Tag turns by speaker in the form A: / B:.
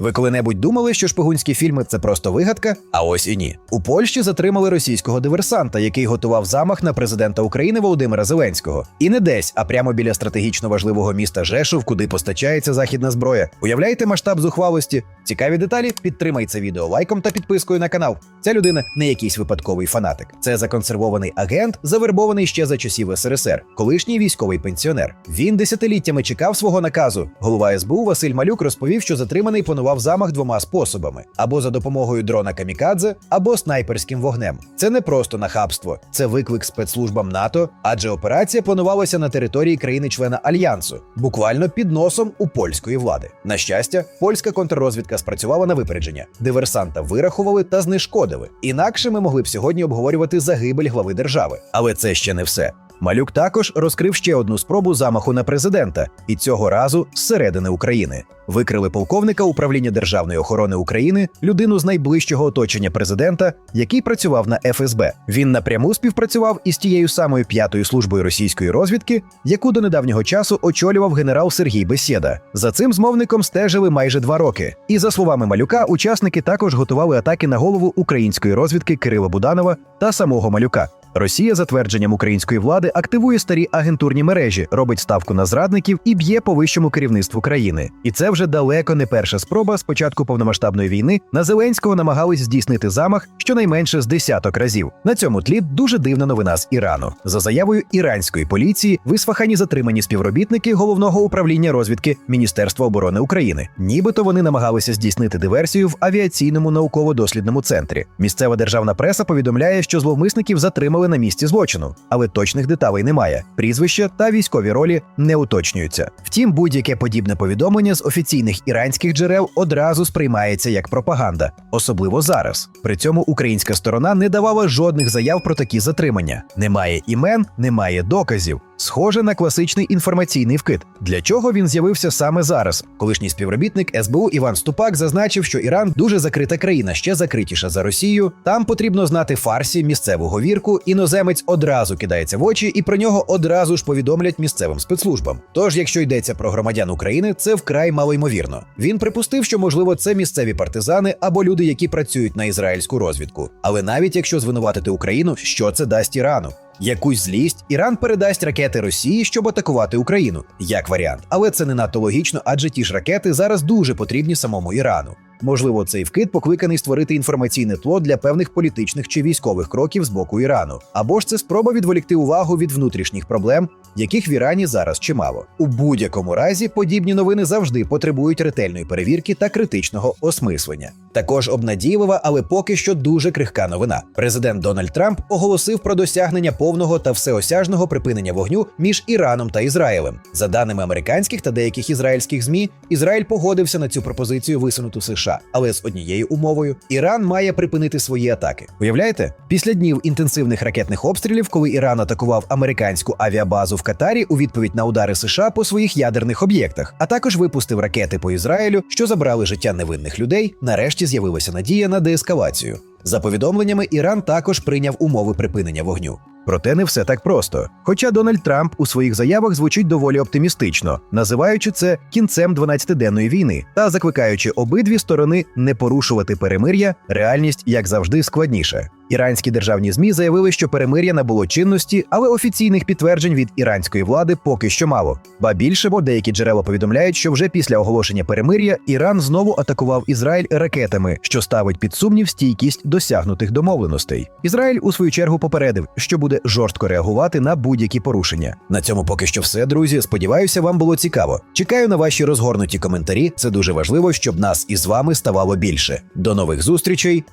A: Ви коли-небудь думали, що шпигунські фільми це просто вигадка? А ось і ні. У Польщі затримали російського диверсанта, який готував замах на президента України Володимира Зеленського. І не десь, а прямо біля стратегічно важливого міста Жешув, куди постачається західна зброя. Уявляєте масштаб зухвалості? Цікаві деталі? Підтримай це відео лайком та підпискою на канал. Ця людина не якийсь випадковий фанатик. Це законсервований агент, завербований ще за часів СРСР, колишній військовий пенсіонер. Він десятиліттями чекав свого наказу. Голова СБУ Василь Малюк розповів, що затриманий планував замах двома способами: або за допомогою дрона Камікадзе, або снайперським вогнем. Це не просто нахабство, це виклик спецслужбам НАТО, адже операція планувалася на території країни-члена альянсу, буквально під носом у польської влади. На щастя, польська контррозвідка спрацювала на випередження. Диверсанта вирахували та знешкодили. Інакше ми могли б сьогодні обговорювати загибель глави держави. Але це ще не все. Малюк також розкрив ще одну спробу замаху на президента, і цього разу зсередини України. Викрили полковника управління державної охорони України, людину з найближчого оточення президента, який працював на ФСБ. Він напряму співпрацював із тією самою п'ятою службою російської розвідки, яку до недавнього часу очолював генерал Сергій Бесєда. За цим змовником стежили майже два роки. І за словами малюка, учасники також готували атаки на голову української розвідки Кирила Буданова та самого малюка. Росія, за твердженням української влади, активує старі агентурні мережі, робить ставку на зрадників і б'є по вищому керівництву країни. І це вже далеко не перша спроба з початку повномасштабної війни. На Зеленського намагались здійснити замах щонайменше з десяток разів. На цьому тлі дуже дивна новина з Ірану. За заявою іранської поліції, висвахані затримані співробітники головного управління розвідки Міністерства оборони України. Нібито вони намагалися здійснити диверсію в авіаційному науково-дослідному центрі. Місцева державна преса повідомляє, що зловмисників затримали на місці злочину, але точних деталей немає. Прізвища та військові ролі не уточнюються. Втім, будь-яке подібне повідомлення з офіційних іранських джерел одразу сприймається як пропаганда, особливо зараз. При цьому українська сторона не давала жодних заяв про такі затримання. Немає імен, немає доказів. Схоже на класичний інформаційний вкид. Для чого він з'явився саме зараз? Колишній співробітник СБУ Іван Ступак зазначив, що Іран дуже закрита країна, ще закритіша за Росію. Там потрібно знати фарсі, місцеву говірку. Іноземець одразу кидається в очі, і про нього одразу ж повідомлять місцевим спецслужбам. Тож, якщо йдеться про громадян України, це вкрай малоймовірно. Він припустив, що можливо це місцеві партизани або люди, які працюють на ізраїльську розвідку. Але навіть якщо звинуватити Україну, що це дасть Ірану? Якусь злість Іран передасть ракети Росії, щоб атакувати Україну, як варіант. Але це не надто логічно, адже ті ж ракети зараз дуже потрібні самому Ірану. Можливо, цей вкид покликаний створити інформаційне тло для певних політичних чи військових кроків з боку Ірану, або ж це спроба відволікти увагу від внутрішніх проблем, яких в Ірані зараз чимало. У будь-якому разі подібні новини завжди потребують ретельної перевірки та критичного осмислення. Також обнадійлива, але поки що дуже крихка новина. Президент Дональд Трамп оголосив про досягнення повного та всеосяжного припинення вогню між Іраном та Ізраїлем. За даними американських та деяких ізраїльських змі, Ізраїль погодився на цю пропозицію висунуту США, але з однією умовою: Іран має припинити свої атаки. Уявляєте, після днів інтенсивних ракетних обстрілів, коли Іран атакував американську авіабазу в Катарі у відповідь на удари США по своїх ядерних об'єктах, а також випустив ракети по Ізраїлю, що забрали життя невинних людей. Нарешті з'явилася надія на деескалацію. За повідомленнями, Іран також прийняв умови припинення вогню. Проте не все так просто. Хоча Дональд Трамп у своїх заявах звучить доволі оптимістично, називаючи це кінцем 12-денної війни та закликаючи обидві сторони не порушувати перемир'я, реальність як завжди складніша. Іранські державні змі заявили, що перемир'я набуло чинності, але офіційних підтверджень від іранської влади поки що мало. Ба більше, бо деякі джерела повідомляють, що вже після оголошення перемир'я Іран знову атакував Ізраїль ракетами, що ставить під сумнів стійкість досягнутих домовленостей. Ізраїль у свою чергу попередив, що буде жорстко реагувати на будь-які порушення. На цьому поки що все, друзі. Сподіваюся, вам було цікаво. Чекаю на ваші розгорнуті коментарі. Це дуже важливо, щоб нас із вами ставало більше. До нових зустрічей.